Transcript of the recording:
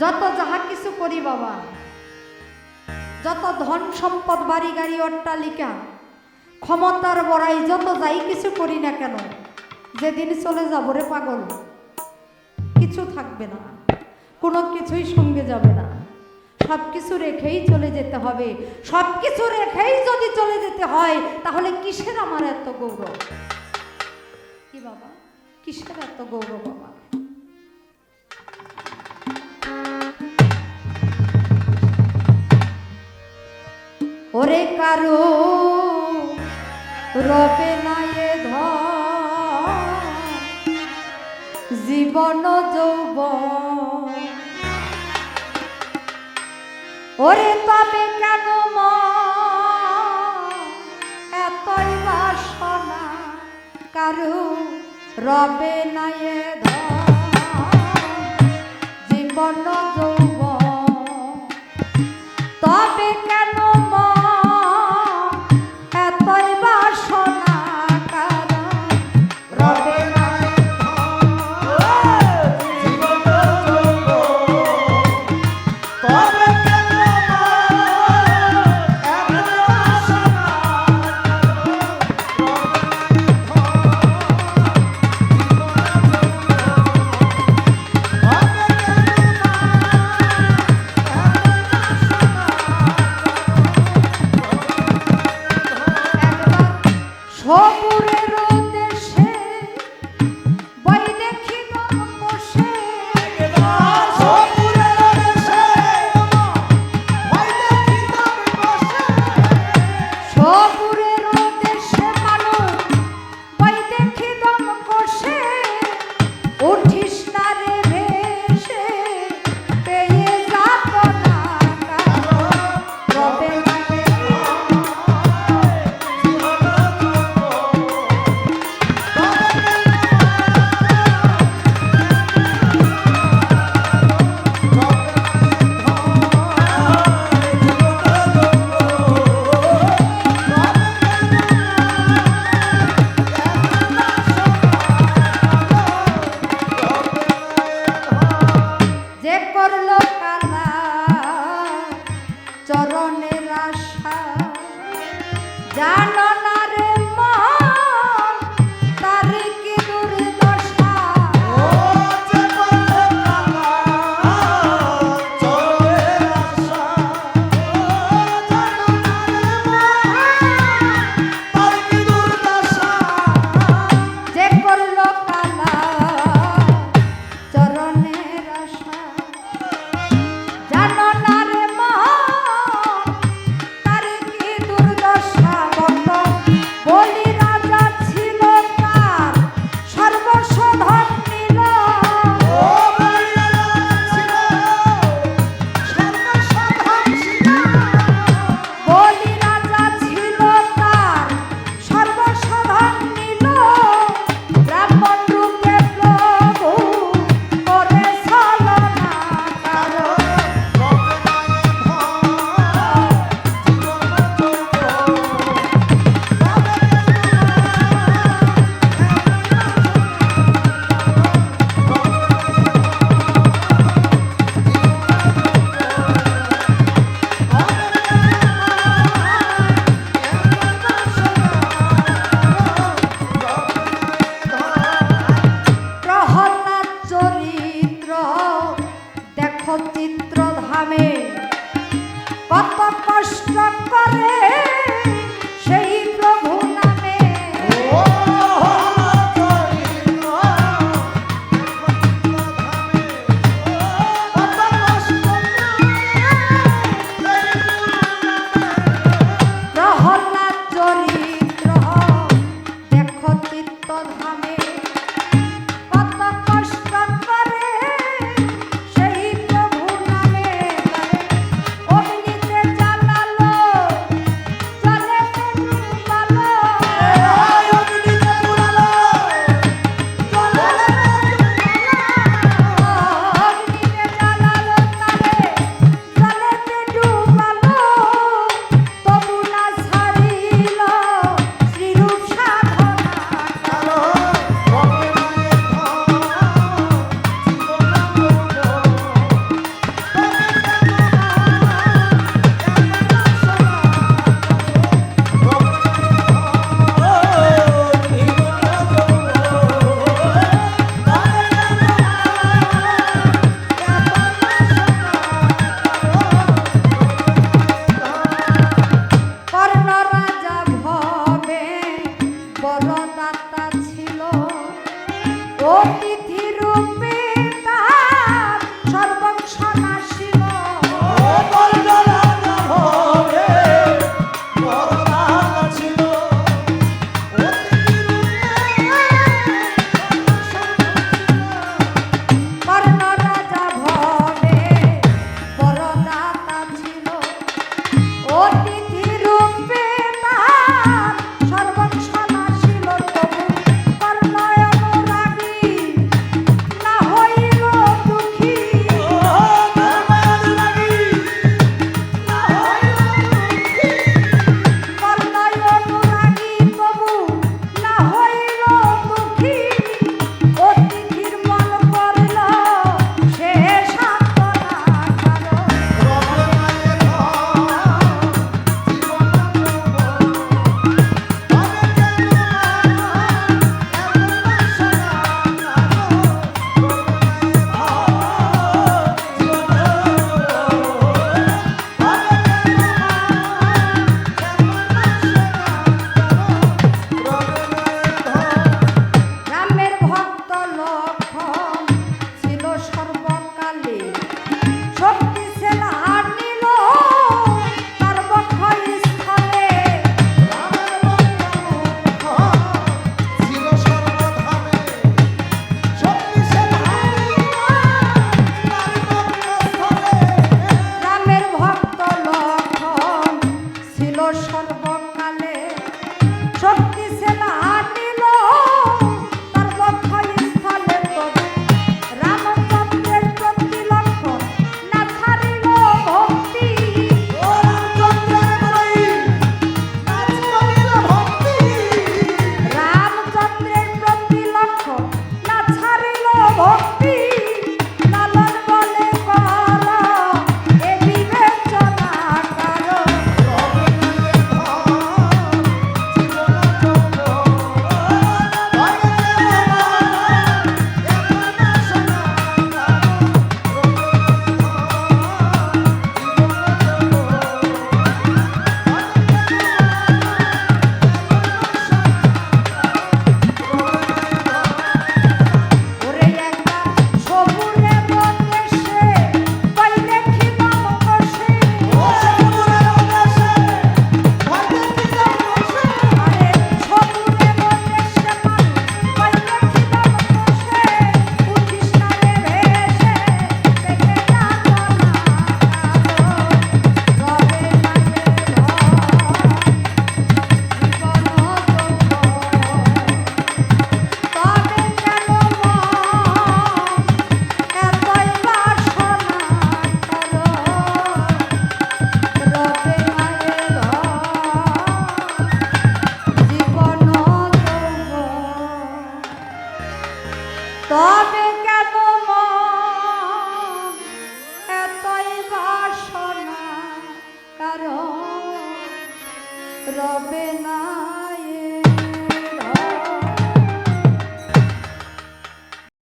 যত যাহা কিছু করি বাবা, যত ধন সম্পদ, বাড়ি, গাড়ি অট্টালিকা ক্ষমতার বড়াই যত যাই কিছু করি না কেন, যেদিন চলে যাব রে পাগল, কিছু থাকবে না, কোনো কিছুই সঙ্গে যাবে না। সব কিছু রেখেই চলে যেতে হবে, সব কিছু রেখেই যদি চলে যেতে হয়, তাহলে কিসের আমার এত গৌরব? কি বাবা? কিসের এত গৌরব আমার? ওরে কারও, রবে না এ ধন, জীবন যৌব ওরে তবে কেন এতই বাসনা, কারু রবে না এ por করল Top